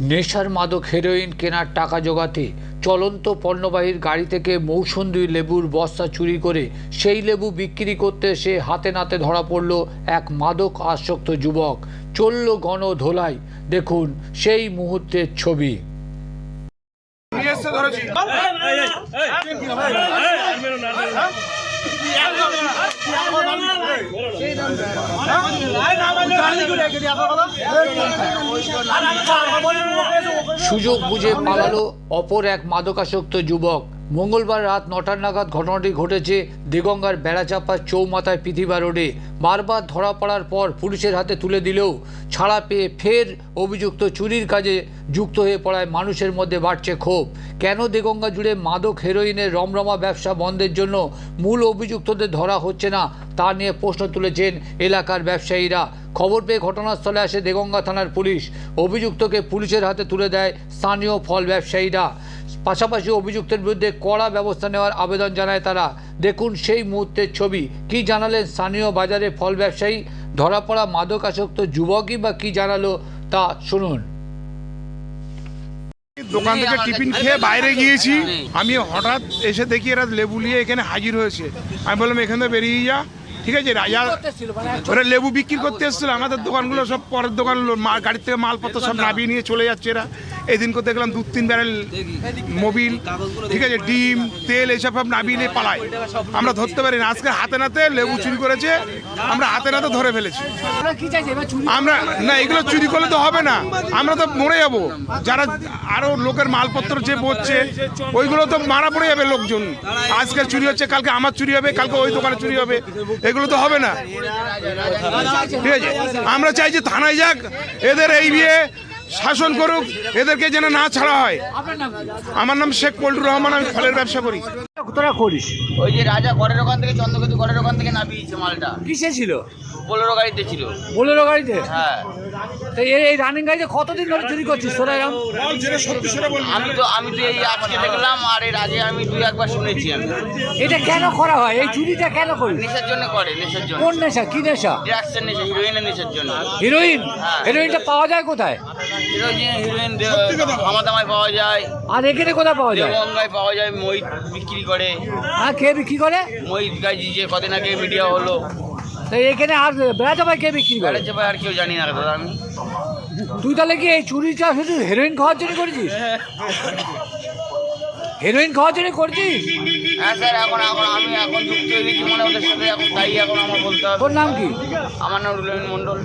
নেশার মাদক হেরোইন কেনার টাকা জোগাতে চলন্ত পণ্যবাহীর গাড়ি থেকে মৌসুন্দি লেবুর বস্তা চুরি করে সেই লেবু বিক্রি করতে সে হাতে নাতে ধরা পড়ল এক মাদক আসক্ত যুবক চলল গণ ধোলাই দেখুন সেই মুহূর্তের ছবি ধরেছি সুযোগ বুঝে পালালো অপর এক মাদকাসক্ত যুবক। মঙ্গলবার রাত নটার নাগাদ ঘটনাটি ঘটেছে দেগঙ্গার বেড়াচাপা চৌমাথায় পৃথিবী রোডে। বারবার ধরা পড়ার পর পুলিশের হাতে তুলে দিলেও ছাড়া পেয়ে ফের অভিযুক্ত চুরির কাজে যুক্ত হয়ে পড়ায় মানুষের মধ্যে বাড়ছে ক্ষোভ। কেন দেগঙ্গা জুড়ে মাদক, হেরোইনের রমরমা ব্যবসা বন্ধের জন্য মূল অভিযুক্তদের ধরা হচ্ছে না, তা নিয়ে প্রশ্ন তুলেছেন এলাকার ব্যবসায়ীরা। খবর পেয়ে ঘটনাস্থলে আসে দেগঙ্গা থানার পুলিশ। অভিযুক্তকে পুলিশের হাতে তুলে দেয় স্থানীয় ফল ব্যবসায়ীরা। পাশাপাশি অভিযুক্তের বিরুদ্ধে কড়া ব্যবস্থা নেওয়ার আবেদন জানায় তারা। দেখুন সেই মুহূর্তের ছবি। কি জানালেন স্থানীয় বাজারে ফল ব্যবসায়ী? ধরা পড়া মাদকাসক্ত যুবকই বা কি জানালো তা শুনুন। দোকান থেকে টিফিন খেয়ে বাইরে গিয়েছি। আমি হঠাৎ এসে দেখি এরা লেবু নিয়ে এখানে হাজির হয়েছে। আমি বললাম এখানে বেরিয়ে যা। ঠিক আছে রাজা ওরা লেবু বিক্রি করতে এসেছিল। আমাদের দোকানগুলো সব পরের দোকান গাড়ির থেকে মালপত্র সব নামিয়ে নিয়ে চলে যাচ্ছে এরা। এদিন করতে দেখলাম দু তিন ব্যারেল মোবিল ঠিক আছে ডিম তেল এইসব সব নিয়ে পালায়। আমরা ধরতে পারি না আজকে হাতে নাতে লেবু চুরি করেছে আমরা হাতে নাতে ধরে ফেলেছি। আমরা না এগুলো চুরি করলে তো হবে না। আমরা তো মরে যাব। যারা আরও লোকের মালপত্র যে বসছে ওইগুলো তো মারা পড়ে যাবে লোকজন। আজকে চুরি হচ্ছে কালকে আমার চুরি হবে কালকে ওই দোকানে চুরি হবে। এগুলো তো হবে না। ঠিক আছে আমরা চাই যে থানায় যাক। এদের এই বিয়ে শাসন করুক এদেরকে যেন না ছাড়া হয়। আমার নাম শেখ পল্টুর রহমান আমি ফলের ব্যবসা করি। তোরা করিস? ওই যে রাজা ঘরের ওখান থেকে চন্দ্রকেতু ঘরের ওখান থেকে নামিয়েছে মালটা। কিসে ছিল? বোলেরো গাড়িতে ছিল। বোলেরো গাড়িতে? হ্যাঁ। তো এই রানিং গাড়িতে কতদিন ধরে চুরি করছিস তোরা এরকম আমি তো আমি তো এই আজকে দেখলাম আর এর আগে আমি দুই একবার শুনেছি আমি। এটা কেন করা হয়? এই চুরিটা কেন করিস নেশার জন্য করে নেশার জন্য। কোন নেশা? কি নেশা? ড্রাগসের নেশা হিরোইনের নেশার জন্য। হিরোইন হ্যাঁ। হিরোইনটা পাওয়া যায় কোথায়? হিরোইন পাওয়া যায়। আর এখানে কোথায় পাওয়া যায়? দেবঙ্গায় পাওয়া যায় মহিত বিক্রি করে। হ্যাঁ কে বিক্রি করে? গাজি যে কদিন আগে মিডিয়া হলো। তো এখানে আর বেড়াতে ভাই কে বিক্রি করে? ভাই আর কেউ জানি না দাদা আমি। তুই তাহলে কি এই চুরিটা শুধু হেরোইন খাওয়ার জন্য করেছিস? হেরোইন খাওয়ার জন্য করছিস? হ্যাঁ স্যার এখন এখন আমি এখন যুক্ত হয়ে গেছি মানে ওদের সাথে এখন তাই এখন আমার বলতে হবে। তোর নাম কি? আমার নাম রুলেন মণ্ডল।